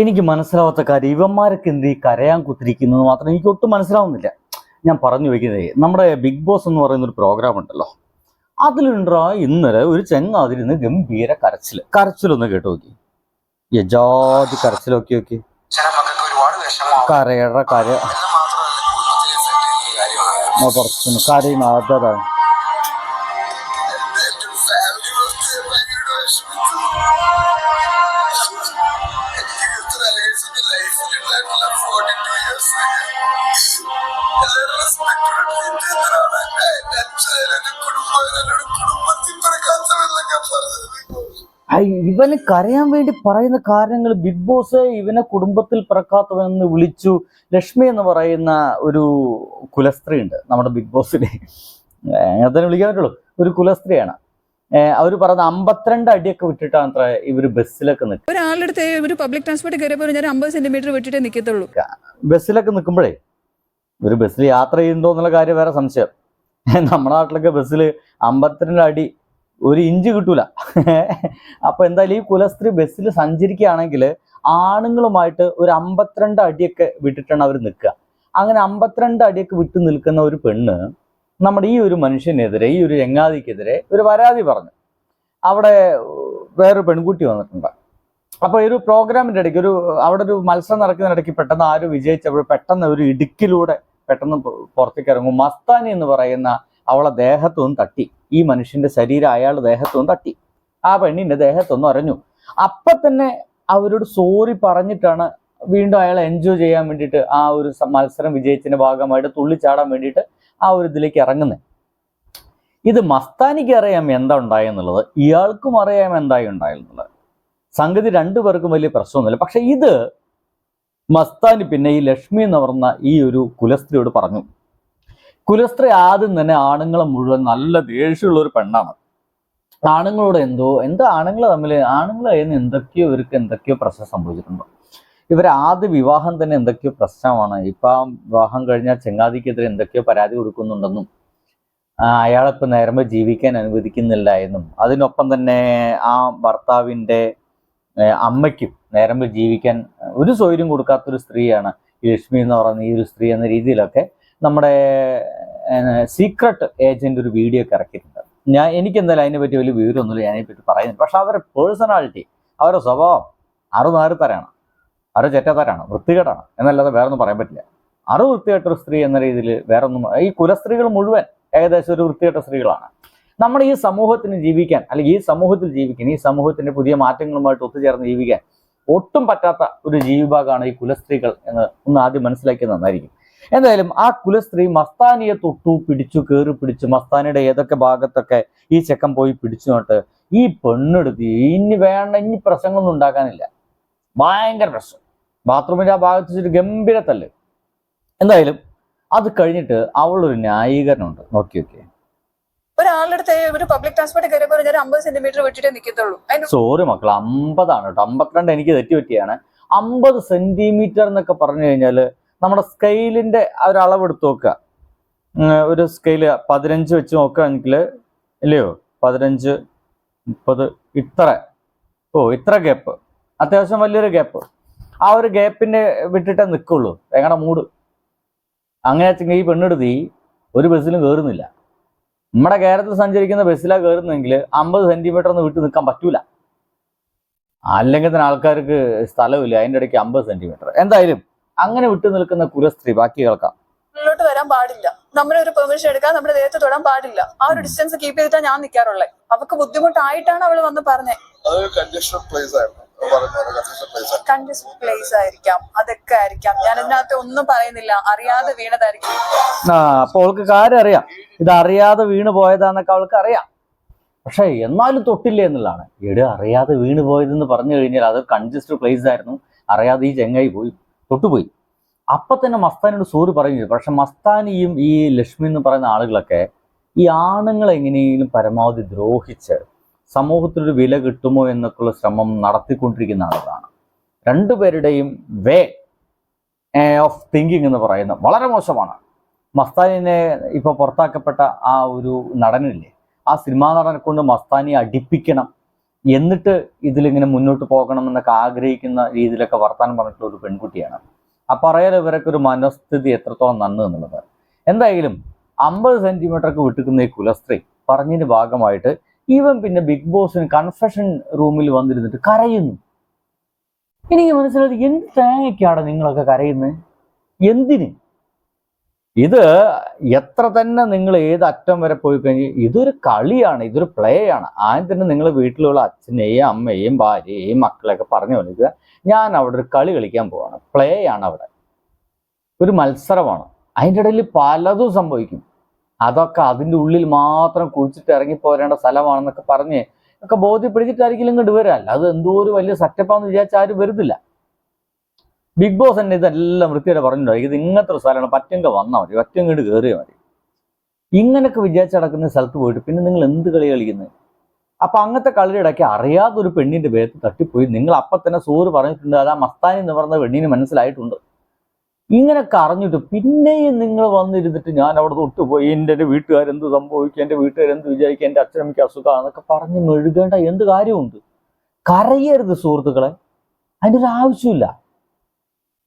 എനിക്ക് മനസ്സിലാവാത്ത കാര്യം ഇവന്മാരൊക്കെ എന്ത് ഈ കരയാൻ കുത്തിരിക്കുന്നത് മാത്രം എനിക്ക് ഒട്ടും മനസ്സിലാവുന്നില്ല. ഞാൻ പറഞ്ഞു വയ്ക്കുന്നത് നമ്മുടെ ബിഗ് ബോസ് എന്ന് പറയുന്ന ഒരു പ്രോഗ്രാം ഉണ്ടല്ലോ. അതിലുണ്ടാ ഇന്നലെ ഒരു ചെങ്ങാതിരുന്ന് ഗംഭീര കരച്ചിൽ കരച്ചിലൊന്ന് കേട്ടു നോക്കി. യജാതി കരച്ചിലൊക്കെ നോക്കി കരയട കര കരയും മാത്രമല്ല ഇവന് കരയാൻ വേണ്ടി പറയുന്ന കാരണങ്ങൾ ബിഗ് ബോസ് ഇവനെ കുടുംബത്തിൽ പിറക്കാത്തവനെന്ന് വിളിച്ചു. ലക്ഷ്മി എന്ന് പറയുന്ന ഒരു കുലസ്ത്രീ ഉണ്ട് നമ്മുടെ ബിഗ് ബോസിനെ. അങ്ങനെ തന്നെ വിളിക്കാൻ ഒരു കുലസ്ത്രീയാണ്. അവർ പറഞ്ഞ അമ്പത്തിരണ്ട് അടിയൊക്കെ വിട്ടിട്ടാണ് അത്ര ഇവർ ബസ്സിലൊക്കെ നിൽക്കുക ഒരാളുടെ അടുത്ത് ഒരു പബ്ലിക് ട്രാൻസ്പോർട്ട് കയറിയപ്പോൾ ഞാൻ അമ്പത് സെന്റിമീറ്റർ വിട്ടിട്ടേ നിൽക്കത്തുള്ളൂ ബസ്സിലൊക്കെ നിൽക്കുമ്പോഴേ ഒരു ബസ്സിൽ യാത്ര ചെയ്യുന്നുണ്ടോ എന്നുള്ള കാര്യം വേറെ സംശയം. നമ്മുടെ നാട്ടിലൊക്കെ ബസ്സിൽ അമ്പത്തിരണ്ട് അടി ഒരു ഇഞ്ച് കിട്ടൂല. അപ്പൊ എന്തായാലും ഈ കുലസ്ത്രീ ബസ്സിൽ സഞ്ചരിക്കുകയാണെങ്കിൽ ആണുങ്ങളുമായിട്ട് ഒരു അമ്പത്തിരണ്ട് അടിയൊക്കെ വിട്ടിട്ടാണ് അവർ നിൽക്കുക അങ്ങനെ അമ്പത്തിരണ്ട് അടിയൊക്കെ വിട്ടു നിൽക്കുന്ന ഒരു പെണ്ണ് നമ്മുടെ ഈ ഒരു മനുഷ്യനെതിരെ ഈ ഒരു ചങ്ങാതിക്കെതിരെ ഒരു പരാതി പറഞ്ഞു. അവിടെ വേറൊരു പെൺകുട്ടി വന്നിട്ടുണ്ട്. അപ്പോൾ ഒരു പ്രോഗ്രാമിന്റെ ഇടയ്ക്ക് ഒരു അവിടെ ഒരു മത്സരം നടക്കുന്ന ഇടയ്ക്ക് പെട്ടെന്ന് ആരും വിജയിച്ചപ്പോൾ പെട്ടെന്ന് ഒരു ഇടുക്കിലൂടെ പെട്ടെന്ന് പുറത്തേക്ക് ഇറങ്ങും. മസ്താനി എന്ന് പറയുന്ന അവളെ ദേഹത്തൊന്നും തട്ടി. ഈ മനുഷ്യന്റെ ശരീരം അയാൾ ദേഹത്തൊന്നും തട്ടി. ആ പെണ്ണിന്റെ ദേഹത്തൊന്നും അറിഞ്ഞു അപ്പൊ തന്നെ അവരോട് സോറി പറഞ്ഞിട്ടാണ് വീണ്ടും അയാളെ എൻജോയ് ചെയ്യാൻ വേണ്ടിയിട്ട് ആ ഒരു മത്സരം വിജയിച്ചതിന്റെ ഭാഗമായിട്ട് തുള്ളിച്ചാടാൻ വേണ്ടിയിട്ട് ആ ഒരു ഇതിലേക്ക് ഇറങ്ങുന്നത് ഇത് മസ്താനിക്ക് അറിയാം എന്താ ഉണ്ടായെന്നുള്ളത് ഇയാൾക്കും അറിയാം എന്തായി ഉണ്ടായെന്നുള്ളത്. സംഗതി രണ്ടുപേർക്കും വലിയ പ്രശ്നമൊന്നുമില്ല. പക്ഷെ ഇത് മസ്താനി പിന്നെ ഈ ലക്ഷ്മി എന്ന് പറഞ്ഞ ഈ ഒരു കുലസ്ത്രീയോട് പറഞ്ഞു. കുലസ്ത്രീ ആദ്യം തന്നെ ആണുങ്ങളെ മുഴുവൻ നല്ല ദേഷ്യമുള്ള ഒരു പെണ്ണാണ്. ആണുങ്ങളോട് എന്തോ എന്താ ആണുങ്ങൾ തമ്മിൽ ആണുങ്ങളെ എന്തൊക്കെയോ ഇവർക്ക് എന്തൊക്കെയോ പ്രശ്നം സംഭവിച്ചിട്ടുണ്ടോ. ഇവർ ആദ്യ വിവാഹം തന്നെ എന്തൊക്കെയോ പ്രശ്നമാണ്. ഇപ്പൊ വിവാഹം കഴിഞ്ഞാൽ ചെങ്ങാതിക്കെതിരെ എന്തൊക്കെയോ പരാതി കൊടുക്കുന്നുണ്ടെന്നും അയാളിപ്പോൾ നേരമ്പ് ജീവിക്കാൻ അനുവദിക്കുന്നില്ല എന്നും അതിനൊപ്പം തന്നെ ആ ഭർത്താവിന്റെ അമ്മയ്ക്കും നേരമ്പ് ജീവിക്കാൻ ഒരു സൗകര്യം കൊടുക്കാത്തൊരു സ്ത്രീയാണ് ലക്ഷ്മി എന്ന് പറയുന്ന ഈ ഒരു സ്ത്രീ എന്ന രീതിയിലൊക്കെ നമ്മുടെ സീക്രട്ട് ഏജന്റ് ഒരു വീഡിയോ ഒക്കെ ഇറക്കിയിട്ടുണ്ട്. ഞാൻ എനിക്കെന്തായാലും അതിനെ പറ്റി വലിയ വിവരമൊന്നുമില്ല. പറ്റി പറയുന്നത് പക്ഷെ അവരുടെ പേഴ്സണാലിറ്റി അവരുടെ സ്വഭാവം അറുനാറ് തരാണ് അറു ചെറ്റാത്താരാണ് വൃത്തികേടാണ്. എന്നല്ലാതെ വേറെ ഒന്നും പറയാൻ പറ്റില്ല. അറു വൃത്തികെട്ടൊരു സ്ത്രീ എന്ന രീതിയിൽ വേറെ ഒന്നും ഈ കുലസ്ത്രീകൾ മുഴുവൻ ഏകദേശം ഒരു വൃത്തികെട്ട സ്ത്രീകളാണ്. നമ്മൾ ഈ സമൂഹത്തിന് ജീവിക്കാൻ അല്ലെങ്കിൽ ഈ സമൂഹത്തിൽ ജീവിക്കാൻ ഈ സമൂഹത്തിന്റെ പുതിയ മാറ്റങ്ങളുമായിട്ട് ഒത്തുചേർന്ന് ജീവിക്കാൻ ഒട്ടും പറ്റാത്ത ഒരു ജീവിഭാഗമാണ് ഈ കുലസ്ത്രീകൾ എന്ന് ഒന്ന് ആദ്യം മനസ്സിലാക്കിയത് നന്നായിരിക്കും. എന്തായാലും ആ കുലസ്ത്രീ മസ്താനിയെ തൊട്ടു പിടിച്ചു കയറി പിടിച്ചു മസ്താനിയുടെ ഏതൊക്കെ ഭാഗത്തൊക്കെ ഈ ചെക്കൻ പോയി പിടിച്ചു നോട്ട് ഈ പെണ്ണെടുത്ത് ഇനി വേണ്ട ഇനി പ്രശ്നങ്ങളൊന്നും ഉണ്ടാക്കാനില്ല. ഭയങ്കര പ്രശ്നം. ബാത്റൂമിന്റെ ആ ഭാഗത്ത് വെച്ചിട്ട് ഗംഭീര തല്ല്. എന്തായാലും അത് കഴിഞ്ഞിട്ട് അവളൊരു ന്യായീകരണമുണ്ട്. നോക്കി നോക്കി. ഒരാളുടെ അടുത്ത് ഒരു പബ്ലിക് ട്രാൻസ്പോർട്ട് കയറിയപ്പോൾ ഞാൻ അമ്പത് സെന്റിമീറ്റർ വിട്ടിട്ടേ നിൽക്കത്തുള്ളൂ അതിന് സോറി മക്കൾ അമ്പതാണ് കേട്ടോ. അമ്പത്തിരണ്ട് എനിക്ക് തെറ്റി പറ്റിയാണ്. അമ്പത് സെന്റിമീറ്റർ എന്നൊക്കെ പറഞ്ഞു കഴിഞ്ഞാൽ നമ്മുടെ സ്കെയിലിന്റെ ഒരു അളവെടുത്ത് നോക്കുക. ഒരു സ്കെയിൽ പതിനഞ്ച് വെച്ച് നോക്കുകയാണെങ്കിൽ ഇല്ലയോ? പതിനഞ്ച് മുപ്പത് ഇത്ര. ഓ ഇത്ര ഗ്യാപ്പ് അത്യാവശ്യം വലിയൊരു ഗ്യാപ്പ് ആ ഒരു ഗ്യാപ്പിന്റെ വിട്ടിട്ടേ നിൽക്കുള്ളൂ എങ്ങനെ മൂട്. അങ്ങനെ വെച്ചെങ്കിൽ ഈ പെണ്ണെടുത്ത് ഒരു ബസ്സിലും കയറുന്നില്ല നമ്മുടെ കേരളത്തിൽ സഞ്ചരിക്കുന്ന ബസ്സിലാണ് കയറുന്നെങ്കിൽ അമ്പത് സെന്റിമീറ്റർ ഒന്ന് വിട്ടു നിൽക്കാൻ പറ്റൂല. അല്ലെങ്കിൽ തന്നെ ആൾക്കാർക്ക് സ്ഥലമില്ല. അതിന്റെ ഇടയ്ക്ക് അമ്പത് സെന്റിമീറ്റർ എന്തായാലും അങ്ങനെ വിട്ടു നിൽക്കുന്ന കുലസ്ത്രീ ബാക്കി കേൾക്കാം മുന്നോട്ട് വരാൻ പാടില്ല. നമ്മുടെ ഒരു പെർമിഷൻ എടുക്കാൻ നമ്മുടെ ദേഹത്ത് തൊടാൻ പാടില്ല. ആ ഒരു ഡിസ്റ്റൻസ് കീപ്പ് ചെയ്തിട്ടാണ് ഞാൻ നിൽക്കാറുള്ളത് അവർക്ക് ബുദ്ധിമുട്ടായിട്ടാണ് അവൾ വന്ന് പറഞ്ഞത് അതൊരു കൺജസ്റ്റഡ് പ്ലേസ് ആയിരിക്കാം. അതൊക്കെ ആയിരിക്കാം. ഞാൻ ഇതിനകത്ത് ഒന്നും പറയുന്നില്ല. അറിയാതെ വീണതായിരിക്കും. ആ അപ്പൊ അവൾക്ക് കാര്യം അറിയാം. ഇത് അറിയാതെ വീണ് പോയതാന്നൊക്കെ അവൾക്ക് അറിയാം. പക്ഷെ എന്നാലും തൊട്ടില്ല എന്നുള്ളതാണ്. എട് അറിയാതെ വീണ് പോയതെന്ന് പറഞ്ഞു കഴിഞ്ഞാൽ അത് കൺജസ്റ്റഡ് പ്ലേസ് ആയിരുന്നു. അറിയാതെ ഈ ചെങ്ങായി പോയി. തൊട്ടുപോയി. അപ്പൊ തന്നെ മസ്താനോട് സോറി പറഞ്ഞു പക്ഷെ മസ്താനിയും ഈ ലക്ഷ്മി എന്ന് പറയുന്ന ആളുകളൊക്കെ ഈ ആണുങ്ങളെ എങ്ങനെയെങ്കിലും പരമാവധി ദ്രോഹിച്ച് സമൂഹത്തിലൊരു വില കിട്ടുമോ എന്നൊക്കെയുള്ള ശ്രമം നടത്തിക്കൊണ്ടിരിക്കുന്ന ആളുകളാണ് രണ്ടുപേരുടെയും വേ ഓഫ് തിങ്കിങ് എന്ന് പറയുന്നത് വളരെ മോശമാണ്. മസ്താനിനെ ഇപ്പൊ പുറത്താക്കപ്പെട്ട ആ ഒരു നടനില്ലേ ആ സിനിമാ നടനെ കൊണ്ട് മസ്താനിയെ അടിപ്പിക്കണം എന്നിട്ട് ഇതിലിങ്ങനെ മുന്നോട്ട് പോകണം എന്നൊക്കെ ആഗ്രഹിക്കുന്ന രീതിയിലൊക്കെ വർത്താനം പറഞ്ഞിട്ടുള്ള ഒരു പെൺകുട്ടിയാണ്. ആ പറയാൻ ഇവരൊക്കെ ഒരു മനസ്ഥിതി എത്രത്തോളം നന്ന് എന്നുള്ളത്. എന്തായാലും അമ്പത് സെന്റിമീറ്ററൊക്കെ വിട്ടുക്കുന്ന ഈ കുലസ്ത്രീ പറഞ്ഞതിന് ഭാഗമായിട്ട് ഈവൻ പിന്നെ ബിഗ് ബോസിന് കൺഫഷൻ റൂമിൽ വന്നിരുന്നിട്ട് കരയുന്നു. എനിക്ക് മനസ്സിലായത് എന്ത് തേങ്ങയ്ക്കാണ് നിങ്ങളൊക്കെ കരയുന്നത് എന്തിന്? ഇത് എത്ര തന്നെ നിങ്ങൾ ഏത് അറ്റം വരെ പോയി കഴിഞ്ഞ് ഇതൊരു കളിയാണ് ഇതൊരു പ്ലേ ആണ്. ആദ്യം തന്നെ നിങ്ങൾ വീട്ടിലുള്ള അച്ഛനെയും അമ്മയെയും ഭാര്യയെയും മക്കളെയൊക്കെ പറഞ്ഞു വിളിക്കുക ഞാൻ അവിടെ ഒരു കളി കളിക്കാൻ പോവാണ്. പ്ലേ ആണ് അവിടെ. ഒരു മത്സരമാണ്. അതിന്റെ ഇടയിൽ പലതും സംഭവിക്കും. അതൊക്കെ അതിന്റെ ഉള്ളിൽ മാത്രം കുഴിച്ചിട്ട് ഇറങ്ങി പോരേണ്ട സ്ഥലമാണെന്നൊക്കെ പറഞ്ഞ് ഒക്കെ ബോധ്യപ്പെടുത്തിയിട്ടായിരിക്കും ഇങ്ങോട്ട് വരിക. അത് എന്തോ ഒരു വലിയ സെറ്റപ്പാന്ന് വിചാരിച്ച ആരും വരുന്നില്ല. ബിഗ് ബോസ് തന്നെ ഇതെല്ലാം വൃത്തിയായിട്ട് പറഞ്ഞിട്ടുണ്ടായി ഇത് ഇങ്ങനത്തെ ഒരു സ്ഥലമാണ്. പറ്റങ്ക വന്നാൽ മതി. പറ്റങ്ങോട്ട് കയറിയാൽ മതി. ഇങ്ങനൊക്കെ വിചാരിച്ച് നടക്കുന്ന സ്ഥലത്ത് പോയിട്ട് പിന്നെ നിങ്ങൾ എന്ത് കളി കളിക്കുന്നത് അപ്പൊ അങ്ങനത്തെ കളിയുടെ ഇടയ്ക്ക് അറിയാത്ത ഒരു പെണ്ണിന്റെ പേര് തട്ടിപ്പോയി. നിങ്ങൾ അപ്പൊ തന്നെ സോറ് പറഞ്ഞിട്ടുണ്ട്. അത് ആ മസ്താനി എന്ന് പറഞ്ഞ പെണ്ണിന് മനസ്സിലായിട്ടുണ്ട്. ഇങ്ങനൊക്കെ അറിഞ്ഞിട്ട് പിന്നെയും നിങ്ങൾ വന്നിരുന്നിട്ട് ഞാൻ അവിടെ തൊട്ട് പോയി എന്റെ എന്റെ വീട്ടുകാരെന്ത് സംഭവിക്കും? എന്റെ വീട്ടുകാരെന്ത് വിചാരിക്കും? എന്റെ അച്ഛനമ്മയ്ക്ക് അസുഖമാണെന്നൊക്കെ പറഞ്ഞ് മെഴുകേണ്ട എന്ത് കാര്യമുണ്ട്? കരയരുത് സുഹൃത്തുക്കളെ. അതിന്റെ ഒരു ആവശ്യമില്ല.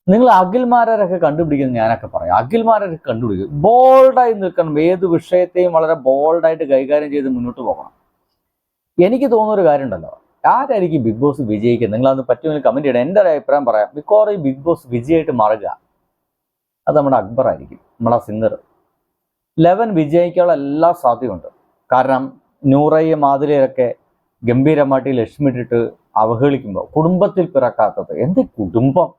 നിങ്ങൾ അഖിൽമാരൊക്കെ കണ്ടുപിടിക്കുന്നത് ഞാനൊക്കെ പറയാം. അഖിൽമാരൊക്കെ കണ്ടുപിടിക്കും. ബോൾഡായി നിൽക്കണം. ഏത് വിഷയത്തെയും വളരെ ബോൾഡായിട്ട് കൈകാര്യം ചെയ്ത് മുന്നോട്ട് പോകണം. എനിക്ക് തോന്നുന്ന ഒരു കാര്യമുണ്ടല്ലോ. ആരായിരിക്കും ബിഗ് ബോസ് വിജയിക്കുക നിങ്ങളത് പറ്റുമെങ്കിൽ കമന്റ് ചെയ്യണം എന്റെ ഒരു അഭിപ്രായം പറയാം. മിക്കവാറും ഈ ബിഗ് ബോസ് വിജയമായിട്ട് മാറുക. അത് നമ്മുടെ അക്ബർ ആയിരിക്കും നമ്മളെ സിംഗർ ലെവൻ വിജയിക്കാനുള്ള എല്ലാ സാധ്യതയുണ്ട്. കാരണം നൂറയ്യ മാതിരിയൊക്കെ ഗംഭീരമായിട്ട് ലക്ഷ്മിട്ടിട്ട് അവഹേളിക്കുമ്പോൾ കുടുംബത്തിൽ പിറക്കാത്തത് എന്ത് കുടുംബം?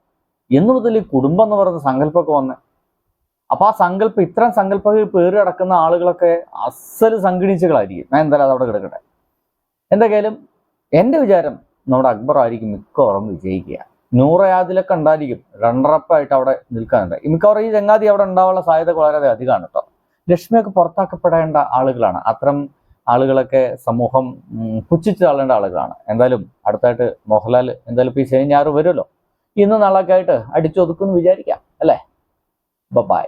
എന്ന് മുതൽ ഈ കുടുംബം എന്ന് പറയുന്ന സങ്കല്പമൊക്കെ വന്ന്. അപ്പോൾ ആ സങ്കല്പം ഇത്തരം സങ്കല്പങ്ങൾ പേര് കിടക്കുന്ന ആളുകളൊക്കെ അസൽ സംഘടിച്ചുകളായിരിക്കും ഞാൻ എന്തായാലും അതവിടെ കിടക്കട്ടെ. എന്തായാലും എന്റെ വിചാരം നമ്മുടെ അക്ബർ ആയിരിക്കും മിക്കവാറും വിജയിക്കുക. നൂറയാതിലൊക്കെ ഉണ്ടായിരിക്കും. റണ്ണറപ്പായിട്ട് അവിടെ നിൽക്കാനുണ്ട്. മിക്കവാറും ഈ ചങ്ങാതി അവിടെ ഉണ്ടാവാനുള്ള സാധ്യത വളരെ അധികമാണ് കേട്ടോ. ലക്ഷ്മിയൊക്കെ പുറത്താക്കപ്പെടേണ്ട ആളുകളാണ്. അത്തരം ആളുകളൊക്കെ സമൂഹം പുച്ഛിച്ചു തള്ളേണ്ട ആളുകളാണ്. എന്തായാലും അടുത്തായിട്ട് മോഹൻലാൽ എന്തായാലും ഇപ്പൊ ഈ ശനി ഞായർ വരുമല്ലോ. ഇന്ന് നാളൊക്കെ ആയിട്ട് അടിച്ചൊതുക്കുമെന്ന് വിചാരിക്കാം. അല്ലേ? ബൈ